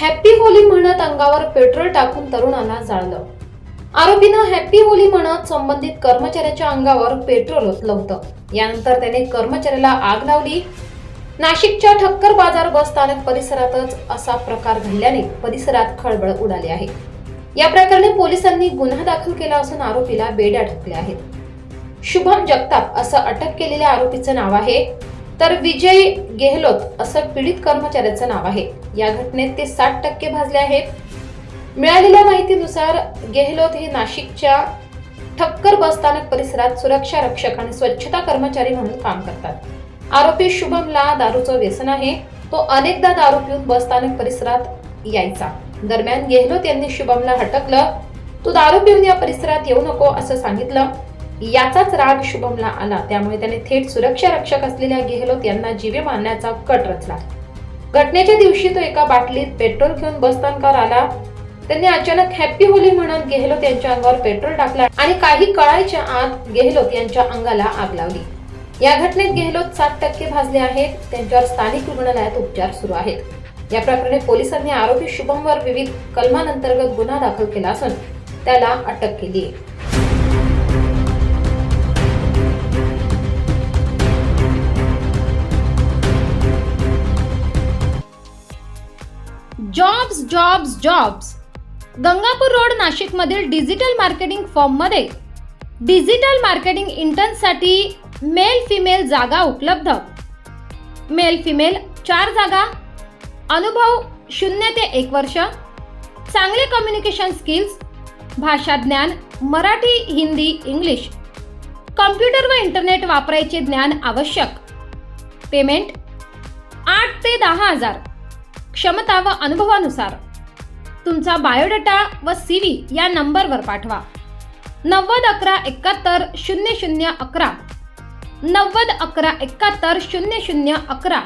Happy Holy म्हणत अंगावर petrol टाकून तरुणाला जाळलं. आरोपीनं हॅप्पी होली म्हणत संबंधित कर्मचाऱ्याच्या अंगावर पेट्रोल ओतलं होतं. यानंतर त्याने कर्मचाऱ्याला आग लावली. नाशिकच्या ठक्कर बाजार बस स्थानक परिसरातच असा प्रकार घडल्याने परिसरात खळबळ उडाली आहे. या प्रकरणी पोलिसांनी गुन्हा दाखल केला असून आरोपीला बेड्या ठोकल्या आहेत. शुभम जगताप असं अटक केलेल्या आरोपीचं नाव आहे. तर विजय गेहलोत असं पीडित कर्मचाऱ्याचं नाव आहे. या घटनेत ते साठ टक्के भाजले आहेत. मिळालेल्या माहितीनुसार गेहलोत हे नाशिकच्या ठक्कर बसस्थानक परिसरात सुरक्षा रक्षक आणि स्वच्छता कर्मचारी म्हणून काम करतात. आरोपी शुभमला दारूचं व्यसन आहे. तो अनेकदा दारू पिऊन बसस्थानक परिसरात यायचा. दरम्यान गेहलोत यांनी शुभमला हटकलं. तू दारू पिऊन या परिसरात येऊ नको असं सांगितलं. याचाच राग शुभमला आला. त्यामुळे त्याने थेट सुरक्षा रक्षक असलेल्या गेहलोत यांना जीवे मारण्याचा कट रचला. घटनेच्या दिवशी तो एका बाटलीत पेट्रोल घेऊन बसस्थानकावर आला. त्यांनी अचानक हॅप्पी होली म्हणत गेहलोत यांच्या अंगावर पेट्रोल टाकला आणि काही कळायच्या आत गेहलोत यांच्या अंगाला आग लावली या घटनेत गेहलोत सात टक्के भाजले आहेत. त्यांच्यावर स्थानिक रुग्णालयात उपचार सुरू आहेत. या प्रकरणी पोलिसांनी आरोपी शुभमवर विविध कलमांतर्गत गुन्हा दाखल केला असून त्याला अटक केली आहे. Jobs jobs jobs Gangapur road नाशिकमधील डिजिटल मार्केटिंग फॉर्ममध्ये डिजिटल मार्केटिंग इंटर्नसाठी मेल फिमेल जागा उपलब्ध. मेल फिमेल चार जागा. अनुभव शून्य ते एक वर्ष. चांगले कम्युनिकेशन स्किल्स भाषा ज्ञान मराठी हिंदी इंग्लिश. कॉम्प्युटर व इंटरनेट वापरायचे ज्ञान आवश्यक. पेमेंट आठ ते दहा हजार. क्षमता व अनुभवानुसार. तुमचा बायोडेटा व सी व्ही या नंबरवर पाठवा. नव्वद अकरा एकाहत्तर शून्य शून्य अकरा. नव्वद अकरा एकाहत्तर शून्य शून्य अकरा.